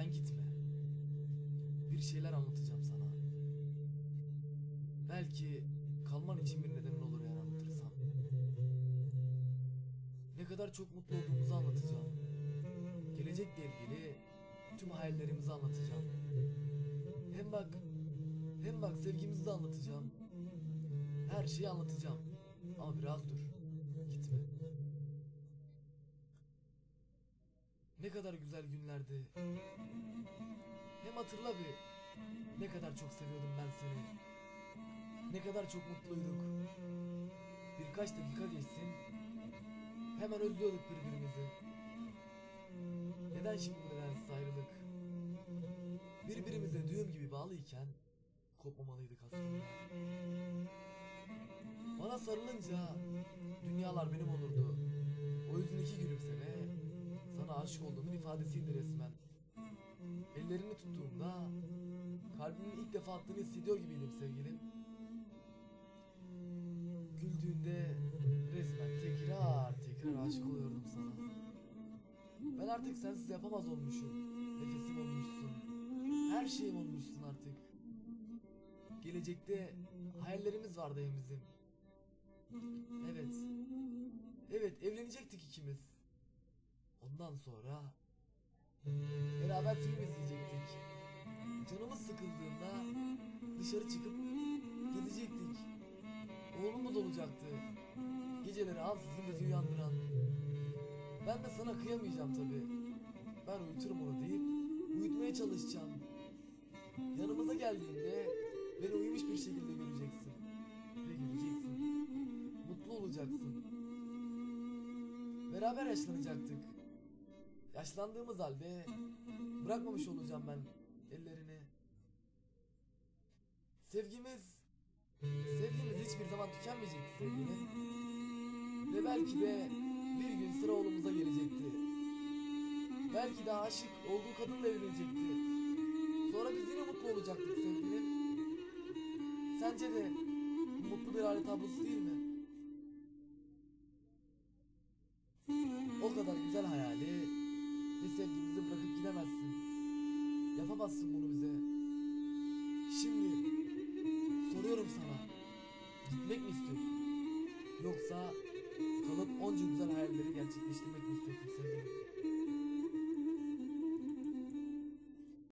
Hemen gitme. Bir şeyler anlatacağım sana. Belki kalman için bir nedenin olur eğer anlatırsam. Ne kadar çok mutlu olduğumuzu anlatacağım. Gelecekle ilgili tüm hayallerimizi anlatacağım. Hem bak, hem bak sevgimizi de anlatacağım. Her şeyi anlatacağım. Ama biraz dur. Gitme. Ne kadar güzel günlerdi. Hem hatırla bir. Ne kadar çok seviyordum ben seni. Ne kadar çok mutluyduk. Birkaç dakika geçsin. Hemen özlüyorduk birbirimizi. Neden şimdi bu ayrılık? Birbirimize düğüm gibi bağlıyken kopmamalıydık aslında. Bana sarılınca dünyalar benim olurdu. O gülümseme sana aşık olduğumun ifadesiydi resmen. Ellerini tuttuğumda kalbimin ilk defa attığını hissediyor gibiydim sevgilim. Güldüğünde resmen tekrar tekrar aşık oluyordum sana. Ben artık sensiz yapamaz olmuşum. Nefesim olmuşsun. Her şeyim olmuşsun artık. Gelecekte hayallerimiz vardı bizim. Evet. Evet evlenecektik ikimiz. Ondan sonra beraber film izleyecektik. Canımız sıkıldığında dışarı çıkıp gezecektik. Oğlumuz olacaktı. Geceleri ansızın bizi uyandıran. Ben de sana kıyamayacağım tabi. Ben uyuturum onu deyip uyutmaya çalışacağım. Yanımıza geldiğinde beni uyumuş bir şekilde göreceksin. Ve güleceksin. Mutlu olacaksın. Beraber yaşlanacaktık. Yaşlandığımız halde bırakmamış olacağım ben ellerini. Sevgimiz, sevgimiz hiçbir zaman tükenmeyecekti sevgilim. Ve belki de bir gün sıra oğlumuza gelecekti. Belki de aşık olduğu kadınla evlenecekti. Sonra biz yine mutlu olacaktık sevgilim. Sence de mutlu bir aile tablosu değil mi? O kadar güzel hayali ve sevgimizi bırakıp gidemezsin. Yapamazsın bunu bize. Şimdi soruyorum sana. Gitmek mi istiyorsun? Yoksa kalıp onca güzel hayalleri gerçekleştirmek mi?